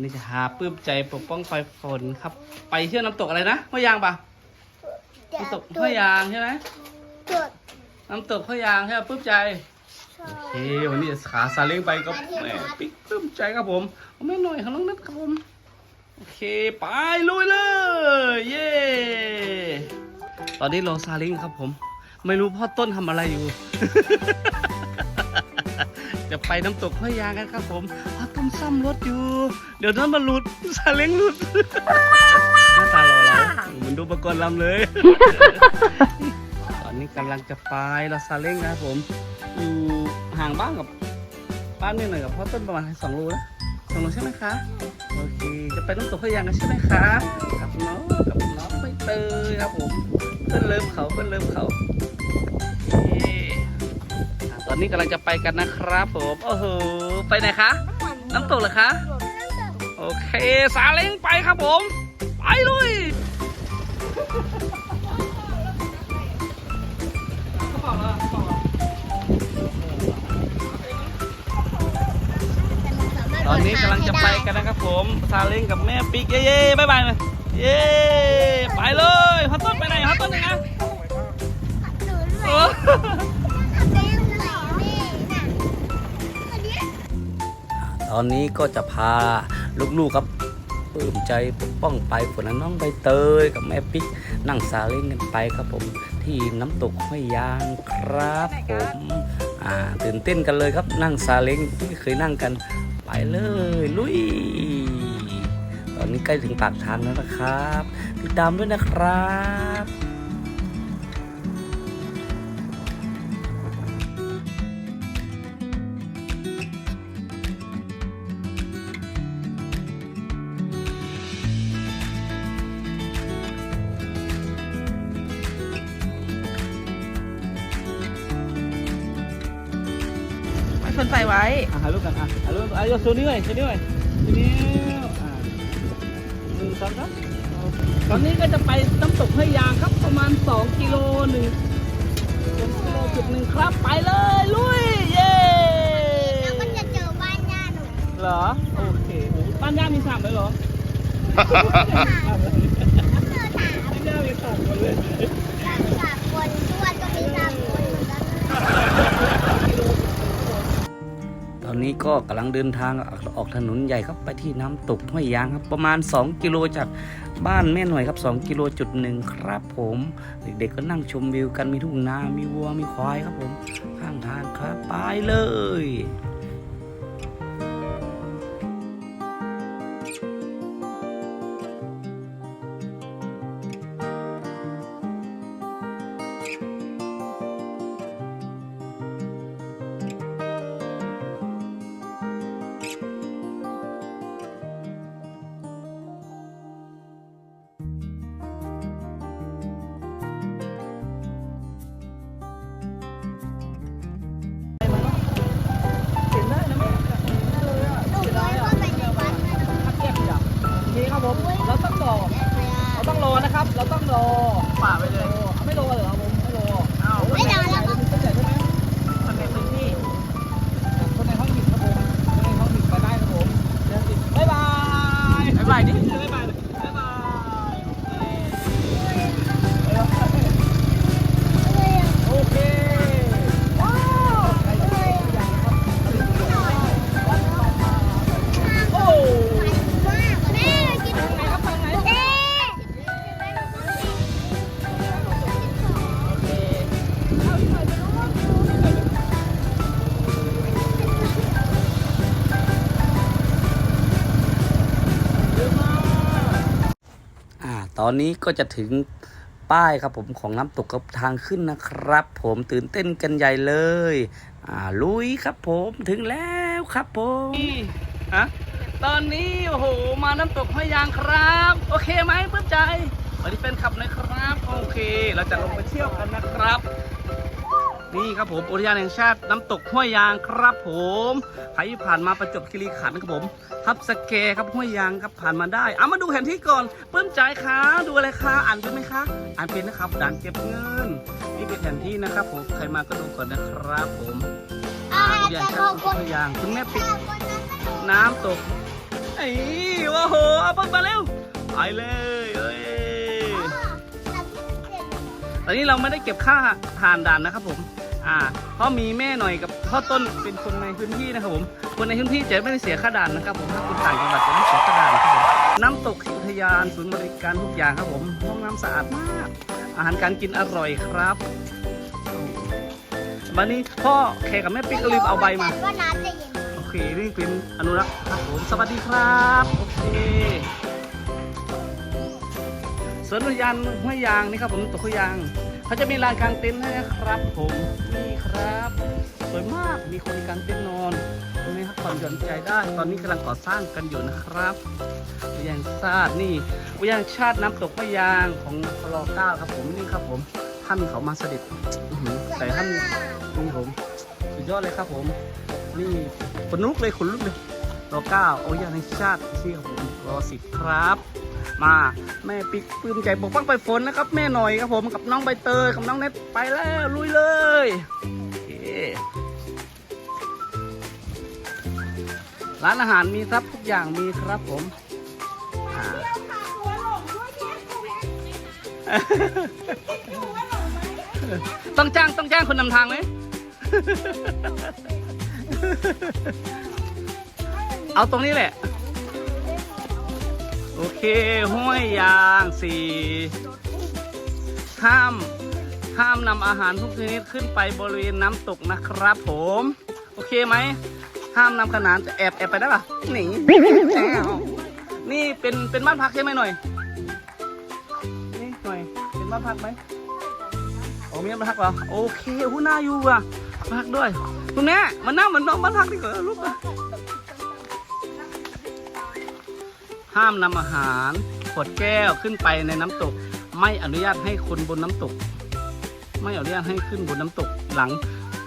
นี่จะหาปลื้มใจปกป้องไฟฝนครับ ไปเที่ยวน้ำตกอะไรนะห้วยยางปะน้ำตกห้วยยางใช่ไหมจุดน้ำตกห้วยยางใช่ไหมปลื้มใจชอโอบเควันนี้ขาซาเล้งไปก็แหมปิ๊กปลื้มใจครับผมเอาไม่หน่อยของน้องนัทครับผมโอเคไปลุยเลยเย้ตอนนี้รอซาเล้งครับผม ไม่รู้พ่อต้นทำอะไรอยู่จะ ไปน้ำตกห้วยยางกันครับผมพ่อต้นซ่อมรถอยู่ เดี๋ยวนั้นมันหลุดซาเล้งหลุดหน้าตารอเราเหมือนดูประกรณ์ลำเลย ตอนนี้กำลังจะไปเราซาเล้งนะครับผม อยู่ห่างบ้านกับบ้านนี่หน่อยกับพ่อต้นประมาณสองโลนะสองโลใช่ไหมคะ โอเค จะไปน้ำตกพะยางกันใช่ไหมคะกับน้องกับน้องใบเตยครับผมเพื่อนเลิฟเขาเพื่อนเลิฟเขา นนี้กำลังจะไปกันนะครับผมโอ้โหไปไหนคะ น้ำตกเหรอคะโอเคสาเล้งไปครับผม ไปลุยตอนนี้กำลังจะไปกันนะครับผมซาเล้งกับแม่ปิ๊กเย้เย้บายบายเลยเย้ไปเลยพัตต้นไปไหนพัตต้นยังไง ตอนนี้ก็จะพาลูกๆครับปลื้มใจปกป้องไปฝนน้องใบเตยกับแม่ปิ๊กนั่งซาเล้งกันไปครับผม ที่น้ำตกห้วยยางครับผมอ่าตื่นเต้นกันเลยครับนั่งซาเล้งไม่เคยนั่งกัน ไปเลยลุย ตอนนี้ใกล้ถึงปากทางแล้วนะครับ ติดตามด้วยนะครับ คนใส่ไว้ อะถ่ายรูปกันอะถ่ายรูปอะโยชูนิ้วหน่อยชูนิ้วหน่อยชูนิ้วอะหนึ่งสองครับตอนนี้ก็จะไปน้ำตกห้วยยางครับประมาณ 2 กิโลหนึ่งสองกิโลจุดหนึ่งครับ ไปเลยลุยเย้แล้วก็จะเจอบ้านย่าหนูเหรอโอเคโอ้บ้านย่ามีสามเลยเหรอเจอถามบ้านย่ามีสามคนเลยกันสามคนทวดก็มีสามคนเหมือนกัน ต อนนี้ก็กำลังเดินทางออกถนนใหญ่ครับไปที่น้ำตกห้วยยางครับประมาณ 2 กิโลจากบ้านแม่หน่อยครับ 2 กิโลจุดหนึ่งครับผม เด็กๆก็นั่งชมวิวกันมีทุ่งนา มีวัวมีควายครับผม ข้างทางครับไปเลย ตอนนี้ก็จะถึงป้ายครับผมของน้ำตกกับทางขึ้นนะครับ ผมตื่นเต้นกันใหญ่เลยอ่าลุยครับผมถึงแล้วครับผมอะตอนนี้โอ้โหมาน้ำตกห้วยยางครับ โอเคไหมเพื่อนใจวันนี้เป็นขับนะครับ โอเค เราจะลงไปเที่ยวกันนะครับ นี่ครับผมอุทยานแห่งชาติน้ำตกห้วยยางครับผมใครที่ผ่านมาประจวบคีรีขันธ์ครับผมทับสแกครับห้วยยางครับผ่านมาได้เอามาดูแผนที่ก่อนเพิ่มใจายคะดูอะไรคะอ่านเป็นไหมคะอ่านเป็นนะครับด่านเก็บเงิน นี่เป็นแผนที่นะครับผมใครมาก็ดูก่อนนะครับผมอาอุทยานจะแห่งชาขอติบห้วยยางคุณแม่ปิดคนนั้นน้ำตกเไอ้โอ้โหเอาเพิ่งมาเร็วไปเลยเอ้ยตอนนี้เราไม่ได้เก็บค่าผ่านด่านนะครับผม อ่าเพราะมีแม่หน่อยกับพ่อต้นเป็นคนในพื้นที่นะครับผมคนในพื้นที่จะไม่ได้เสียค่าด่านนะครับผมถ้าคุณต่างจังหวัดจะไม่เสียค่าด่านครับผมน้ำตกอุทยานศูนย์บริการทุกอย่างครับผมห้องน้ำสะอาดมาก อาหารการกินอร่อยครับวันนี้พ่อแขกกับแม่ปิ๊กก็ลืมเอาใบมาว่าน้ำจะเย็นโอเคนี่เป็นอนุรักษ์ครับผมสวัสดีครับโอเคสวนอุทยานห้วยยางนี่ครับผมตกห้วยยาง เขาจะมีลานกางเต็นท์ให้นะครับ ผมนี่ครับสวยมากมีคนกางเต็นท์นอนตรงนี้ครับผ่อนหย่อนใจได้ ตอนนี้กำลังก่อสร้างกันอยู่นะครับอุทยานชาตินี่อุทยานชาติน้ำตกห้วยางของพลเก้าครับผมนี่ครับผมท่านเขามาเสด็จแต่ท่านนี่ผมสุดยอดเลยครับผม นี่ขนลุกเลยขนลุกเลยรอเก้าโอ้ยานชาติที่ครับผมรอสิครับ มาแม่ปิ๊กปลื้มใจปกป้องไปฝนนะครับ แม่หน่อยครับผมกับน้องใบเตยกับน้องเน็ตไปแล้วลุยเลยร้านอาหารมีครับทุกอย่างมีครับผมต้องจ้างต้องจ้างคนนำทางไหม เอาตรงนี้แหละ อเคห้วยยางสี่ห้ามห้ามนำอาหารทุกชนิดขึ้นไปบริเวณน้ำตกนะครับผม โอเคไหม ห้ามนำขนานจะแอบแอบไปได้ปะหนีแอบนี่เป็นเป็นบ้านพักใช่ไหมหน่อย นี่หน่อย เป็นบ้านพักไหมโอ้มีบ้านพักเหรอ โอเคหูน่าอยู่อะพักด้วย คุณแม่มานั่งเหมือนน้องบ้านพักดีกว่าลูกอะ ห้ามนำอาหารขวดแก้วขึ้นไปในน้ำตก ไม่อนุญาตให้คนบนน้ำตก ไม่อนุญาตให้ขึ้นบนน้ำตกหลัง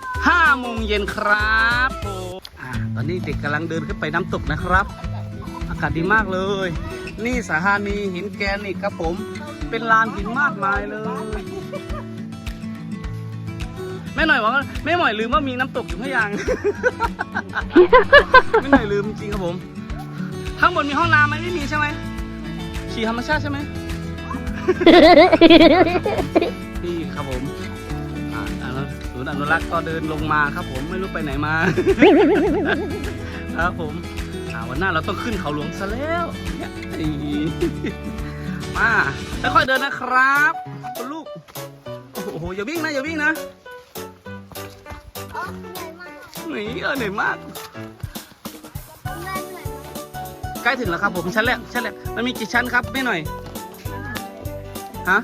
5โมงเย็นครับผมอ่าตอนนี้เด็กกำลังเดินขึ้นไปน้ำตกนะครับ อากาศดีมากเลย นี่สถานีหินแกรนิตครับผม เป็นลานหินมากมายเลย แม่หน่อยบอกว่าแม่หน่อยลืมว่ามีน้ำตกอยู่พะยางแม่หน่อยลืมจริงครับผม ข้างบนมีห้องน้ำไหมไม่มีใช่ไหมขี่ธรรมชาติใช่ไหม นี่ครับผมอ่าอนุศูนย์อนุรักษ์ก็เดินลงมาครับ ผมไม่รู้ไปไหนมา ครับผมอ่าวันหน้าเราต้องขึ้นเขาหลวงซะแล้วเนี่ยอีมาค่อยๆเดินนะครับคุณลูก โอ้โหอย่าวิ่งนะอย่าวิ่งนะโอ้เหนื่อยมากหนีเออเหนื่อยมาก ใกล้ถึงแล้วครับผมชั้นแรกชั้นแรกมันมีกี่ชั้นครับไม่หน่อยฮะ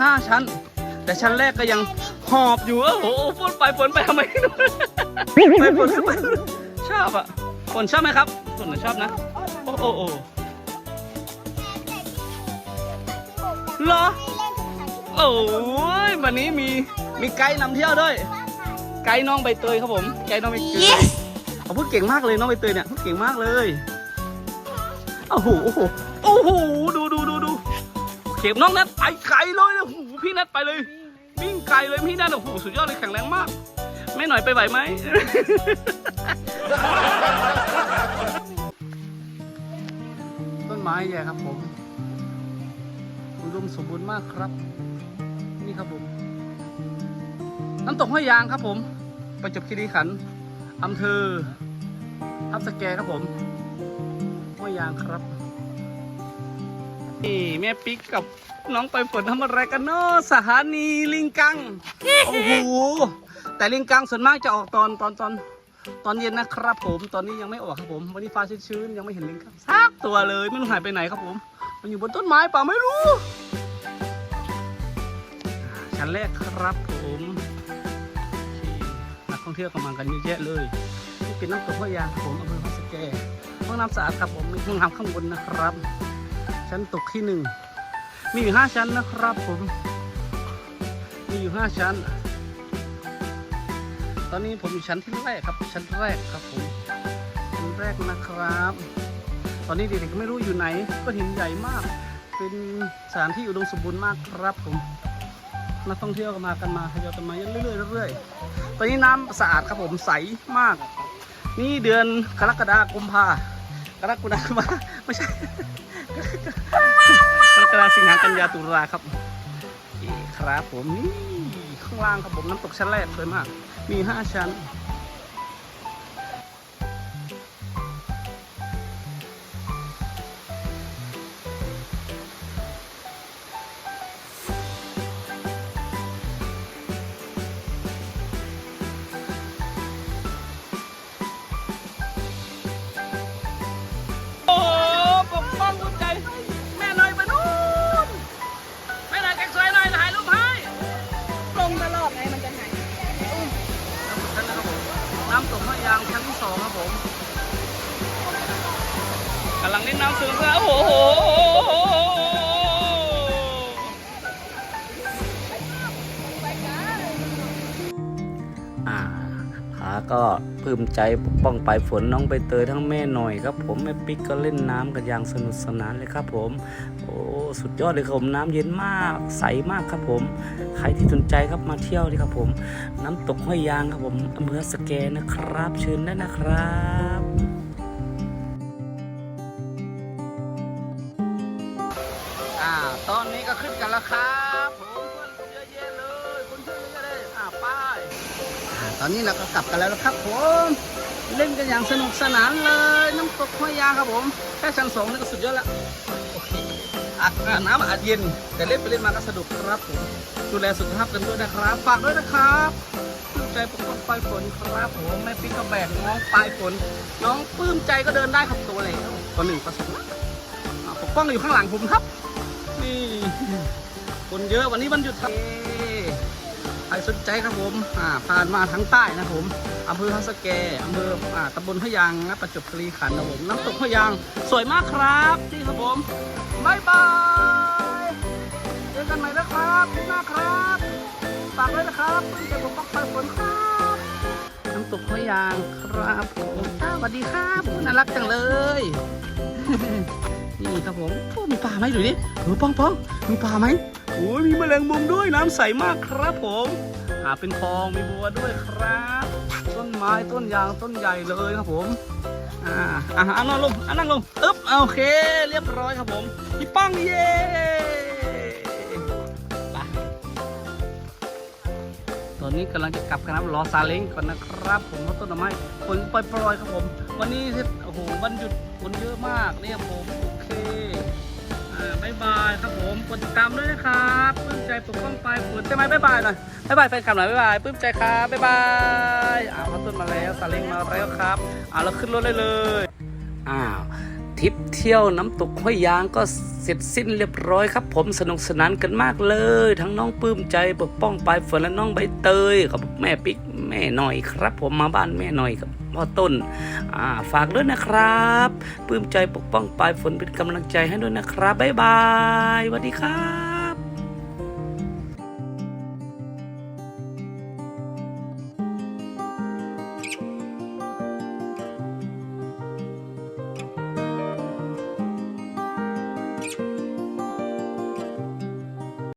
ห้าชั้น แต่ชั้นแรกก็ยังหอบอยู่โอ้โหฝนไปฝนไปทำไมไปฝนขึ้นไปชอบอะฝนชอบไหมครับฝนน่ะชอบนะ โอ้โอ้โอ้เหรอโอ้ยวันนี้มีมีไกด์นำเที่ยวด้วย ไกด์น้องใบเตยครับผมไกด์น้องใบเตยเขาพูดเก่งมากเลยน้องใบเตยเนี่ยพูดเก่งมากเลย โอ้โหโอ้โหโอ้โหดูดูดูดูเข็มน้องนัดไปไกลเลยนะโอ้โหพี่นัดไปเลยวิ่งไกลเลยพี่นัดโอ้โหสุดยอดเลยแข็งแรงมากไม่หน่อยไปไหวไหมต้นไม้ใหญ่ครับผมอุดมสมบูรณ์มากครับ นี่ครับผม น้ำตกห้วยยางครับผม ประจบคีรีขันธ์อำเภอทับสแกครับผม ห้วยยางครับ นี่แม่ปิ๊กกับน้องไปฝนทำอะไรกันเนาะสถานีลิงกัง โอ้โห แต่ลิงกังส่วนมากจะออกตอนตอนตอนตอนเย็นนะครับผม ตอนนี้ยังไม่ออกครับผม วันนี้ฟ้าชื้นๆยังไม่เห็นลิงกังสักตัวเลยไม่รู้หายไปไหนครับผม มันอยู่บนต้นไม้เปล่าไม่รู้อ่าชั้นแรกครับผมโอเคนักท่องเที่ยวกำลังกันเยอะแยะเลย นี่เป็นน้ำตกห้วยยางครับผมอำเภอพระสแกห้ องน้ำสะอาดครับผมมีห้องน้ำข้างบนนะครับ ชั้นตกที่หนึ่งมีอยู่ห้าชั้นนะครับผม มีอยู่ห้าชั้น ตอนนี้ผมอยู่ชั้นที่แรกครับ ชั้นแรกครับผมชั้นแรกนะครับ ตอนนี้เด็กๆไม่รู้อยู่ไหนก็เห็นใหญ่มาก เป็นสถานที่อุดมสมบูรณ์มากครับผมนักท่องเที่ยวก็มากันมาทยอยกันมาเรื่อยๆเรื่อยๆตอนนี้น้ำสะอาดครับผมใสมาก นี่เดือนกรกฎาคมพา กรกฎาคมไม่ใช่กรกฎาสิงหากันยาตุลาครับนี่ครับผมนี่ข้างล่างครับผมน้ำตกชั้นแรกสวยมาก มีห้าชั้น สองครับผมกำลังเล่นน้ำสูงครับโอ้โหอ่าขาก็ปลื้มใจปก ป้องปลายฝนน้องใบเตยทั้งแม่หน่อยครับผมแม่ปิ๊กก็เล่นน้ำกันอย่างสนุกสนานเลยครับผม โอ้สุดยอดเลยครับผมน้ำเย็นมากใสมากครับผม ใครที่สนใจครับมาเที่ยวดีครับผม น้ำตกห้วยยางครับผมอำเภอสแกนะครับ เชิญได้นะครับอ่าตอนนี้ก็ขึ้นกันแล้วครับผมคนเยอะแยะเลยคนเยอะแยะเลยอ่าป้ายอ่าตอนนี้เราก็กลับกันแล้วนะครับผม เล่นกันอย่างสนุกสนานเลย น้ำตกห้วยยางครับผม แค่ชั้นสองนี่ก็สุดยอดล้วโอเคอะอะน้ำอาจเย็น แต่เล่นไปเล่นมาก็สนุกครับผม ดูแลสุขภาพกันด้วยนะครับ ฝากด้วยนะครับปลื้มใจปกป้องปลายฝนครับผมแม่ปิ๊กก็แบกน้องปลายฝน น้องปลื้มใจก็เดินได้ขับตัวแล้วตัวหนึ่งประสบปกป้องอยู่ข้างหลังผมครับ นี่คนเยอะวันนี้วันหยุดครับ รสนใจครับผมอ่าผ่านมาทางใต้นะครับผมอำเภอทับสแกอำเภออ่าตำบลพะยางนะประจวบคีรีขันธ์นะครับผมน้ำตกพะยางสวยมากครับที่ครับผมบายบายเจอกันใหม่นะครับขอบคุณมาครับฝากด้วยนะครับเพื่อนจะปกป้องปฝนครับน้ำตกพะยางครับผมสวัสดีครับน่ารักจังเลยนี่ครับผมมีปลาไหมดูดิเออป้องป้องมีปลาไหม โอ้ยมีแมลงมุมด้วยน้ำใสมากครับผมอ่าเป็นคลองมีบัวด้วยครับ ต้นไม้ต้นยางต้นใหญ่เลยครับผมอ่าอ่านั่งลงอ่านั่งลงอึ๊บโอเค เรียบร้อยครับผมพี่ป้องเย่ไปตอนนี้กำลังจะกลับครับรอซาเล้งก่อนนะครับ ผมเพราะต้นไม้ฝนปล่อยๆครับผม วันนี้โอ้โหวันหยุดฝนเยอะมากเนี่ยผม บายบายครับผมกดติดตามด้วยนะครับปลื้มใจปกป้องปลายฝนใช่ไหมบายบายหน่อยบายบายแฟนคลับหน่อยบายบายปลื้มใจครับบายบายอ้าวพัต้นมาแล้วซาเล้งมาแล้วครับอ้าวเราขึ้นรถเลยเลยอ้าวทริปเที่ยวน้ำตกห้วยยางก็เสร็จสิ้นเรียบร้อยครับ ผมสนุกสนานกันมากเลย ทั้งน้องปลื้มใจปกป้องปลายฝนและน้องใบเตยกับแม่ปิ๊ก แม่หน่อยครับ ผมมาบ้านแม่หน่อยกับพ่อต้นฝากด้วยนะครับปลื้มใจปกป้องปลายฝนเป็นกำลังใจให้ด้วยนะครับบ๊ายบายสวัสดีครับ